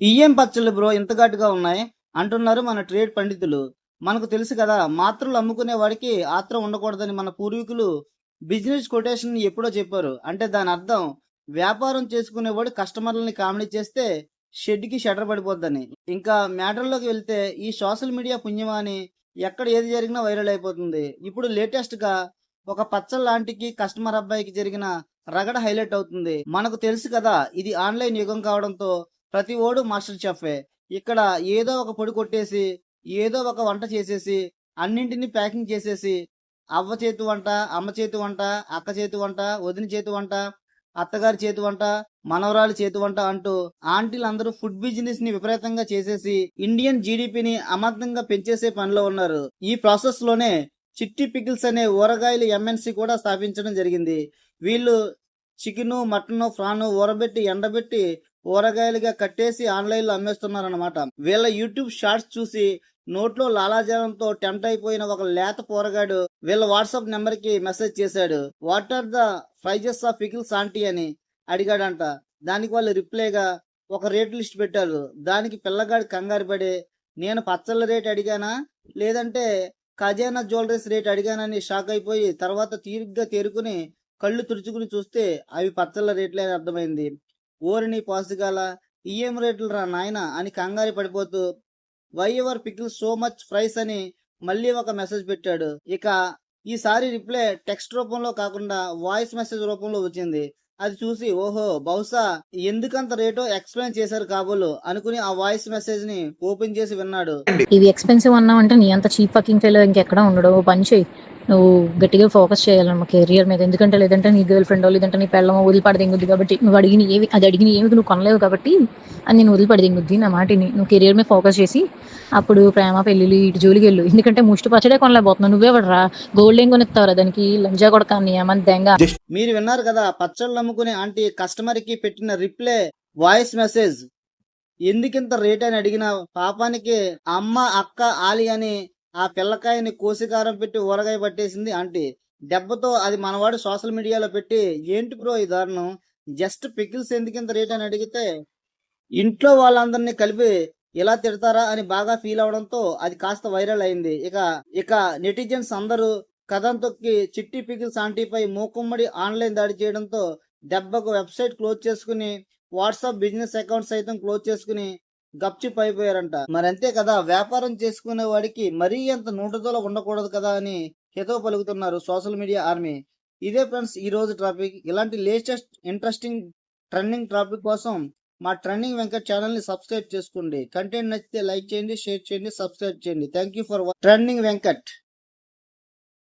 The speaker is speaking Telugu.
ఇయ్యం పచ్చళ్ళు బ్రో ఇంత ఘాటుగా ఉన్నాయి అంటున్నారు మన ట్రేడ్ పండితులు. మనకు తెలుసు కదా మాత్రలు అమ్ముకునే వాడికి ఆత్రం ఉండకూడదని మన పూర్వీకులు బిజినెస్ కొటేషన్ ఎప్పుడో చెప్పారు. అంటే దాని అర్థం వ్యాపారం చేసుకునేవాడు కస్టమర్లని కామెడీ చేస్తే షెడ్కి షటర్ పడిపోద్దని. ఇంకా మ్యాటర్లోకి వెళ్తే ఈ సోషల్ మీడియా పుణ్యమా అని ఎక్కడ ఏది జరిగినా వైరల్ అయిపోతుంది. ఇప్పుడు లేటెస్ట్గా ఒక పచ్చల లాంటికి కస్టమర్ అబ్బాయికి జరిగిన రగడ హైలైట్ అవుతుంది. మనకు తెలుసు కదా ఇది ఆన్లైన్ యుగం కావడంతో ప్రతి ఓడు మాస్టర్ చెఫే. ఇక్కడ ఏదో ఒక పొడి కొట్టేసి ఏదో ఒక వంట చేసేసి అన్నింటినీ ప్యాకింగ్ చేసేసి అవ్వ చేతి వంట అమ్మ చేతి వంట అక్క చేతి వంట వదిన చేతి వంట అత్తగారి చేతి వంట మనవరాలు చేతి వంట అంటూ ఆంటీలు అందరూ ఫుడ్ బిజినెస్ని విపరీతంగా చేసేసి ఇండియన్ జీడిపిని అమర్థంగా పెంచేసే పనిలో ఉన్నారు. ఈ ప్రాసెస్లోనే చిట్టి పికిల్స్ అనే ఊరగాయలు ఎంఎన్సి కూడా స్థాపించడం జరిగింది. వీళ్ళు చికెను మటను ఫ్రాన్ ఊరబెట్టి ఎండబెట్టి ఊరగాయలుగా కట్టేసి ఆన్లైన్లో అమ్మేస్తున్నారన్నమాట. వీళ్ళ యూట్యూబ్ షార్ట్స్ చూసి నోట్లో లాలాజలంతో టెంప్ట్ అయిపోయిన ఒక లేత పోరగాడు వీళ్ళ వాట్సాప్ నెంబర్కి మెసేజ్ చేశాడు. What are the prizes of pickles aunty అని అడిగాడంట. దానికి వాళ్ళు రిప్లైగా ఒక రేట్ లిస్ట్ పెట్టారు. దానికి పిల్లగాడు కంగారు పడి నేను పచ్చళ్ళ రేట్ అడిగానా? లేదంటే ఖజానా జ్యువెలరీస్ రేట్ అడిగానని షాక్ అయిపోయి తర్వాత తీరిగ్గా తేరుకుని కళ్ళు తుడుచుకుని చూస్తే అవి పచ్చళ్ళ రేట్లే అర్థమైంది. ఓరిని పాసిగాల ఈఎం రేట్లు రా నాయన అని కంగారు పడిపోతూ why ever pickle so much price అని మళ్ళీ ఒక మెసేజ్ పెట్టాడు. ఇక ఈసారి రిప్లై టెక్స్ట్ రూపంలో కాకుండా వాయిస్ మెసేజ్ రూపంలో వచ్చింది. అది చూసి ఓహో బహుశా ఎందుకంత రేటో ఎక్స్ప్లెయిన్ చేశారు కాబోలు అనుకుని ఆ వాయిస్ మెసేజ్ని ఓపెన్ చేసి విన్నాడు. ఇవి ఎక్స్పెన్సివ్ అన్నావంటే నీ అంత చీప్ ఫకింగ్ ఇంకెక్కడ ఉండడు. ఓ పని చేయి నువ్వు గట్టిగా ఫోకస్ చేయాలన్నమా కెరియర్ మీద. ఎందుకంటే లేదంటే నీ గర్ల్ ఫ్రెండ్ లేదంటే నీ పెళ్ళమో వదిలిపడదింగుద్ది కాబట్టి నువ్వు అడిగిన ఏవి అది అడిగిన ఏమి నువ్వు కొనలేవు కాబట్టి అది నేను వదిలిపడదింగుద్ది నా మాటిని. నువ్వు కెరియర్ మీద ఫోకస్ చేసి అప్పుడు ప్రేమ పెళ్ళిళ్ళు ఇటు జోలికి వెళ్ళు. ఎందుకంటే ముష్టి పచ్చడే కొనలేకపోతున్నావు. నువ్వే పడరా. గోల్డ్ ఏం కొనిస్తావురా? దానికి లంజా కొడక నీ ఏమని దెంగ మీరు విన్నారు కదా పచ్చళ్ళు అమ్ముకునే ఆంటీ కస్టమర్కి పెట్టిన రిప్లై వాయిస్ మెసేజ్ ఎందుకింత రేట్ అని అడిగిన పాపానికి అమ్మ అక్క ఆలి అని ఆ పిల్లకాయని కోసికారం పెట్టి ఊరగాయ పట్టేసింది ఆంటీ. దెబ్బతో అది మనవాడు సోషల్ మీడియాలో పెట్టి ఏంటి బ్రో ఈ దారుణం? జస్ట్ పికిల్స్ ఎందుకింత రేట్ అని అడిగితే ఇంట్లో వాళ్ళందరినీ కలిపి ఇలా తిడతారా అని బాగా ఫీల్ అవడంతో అది కాస్త వైరల్ అయింది. ఇక ఇక నెటిజన్స్ అందరూ కథం తొక్కి చిట్టి పికిల్స్ ఆంటీపై మూకుమ్మడి ఆన్లైన్ దాడి చేయడంతో దెబ్బకు వెబ్సైట్ క్లోజ్ చేసుకుని వాట్సాప్ బిజినెస్ అకౌంట్ సైతం క్లోజ్ చేసుకుని గప్చిప్ అయిపోయారంట మరి అంతే కదా వ్యాపారం చేసుకునే వాడికి మరీ అంత నూటతోల ఉండకూడదు కదా అని హితవు పలుకుతున్నారు సోషల్ మీడియా ఆర్మీ. ఇదే ఫ్రెండ్స్ ఈ రోజు టాపిక్. ఇలాంటి లేటెస్ట్ ఇంట్రెస్టింగ్ ట్రెండింగ్ టాపిక్ కోసం మా ట్రెండింగ్ వెంకట్ ఛానల్ని సబ్స్క్రైబ్ చేసుకోండి. కంటెంట్ నచ్చితే లైక్ చేయండి షేర్ చేయండి సబ్స్క్రైబ్ చేయండి. Thank you for trending Venkat.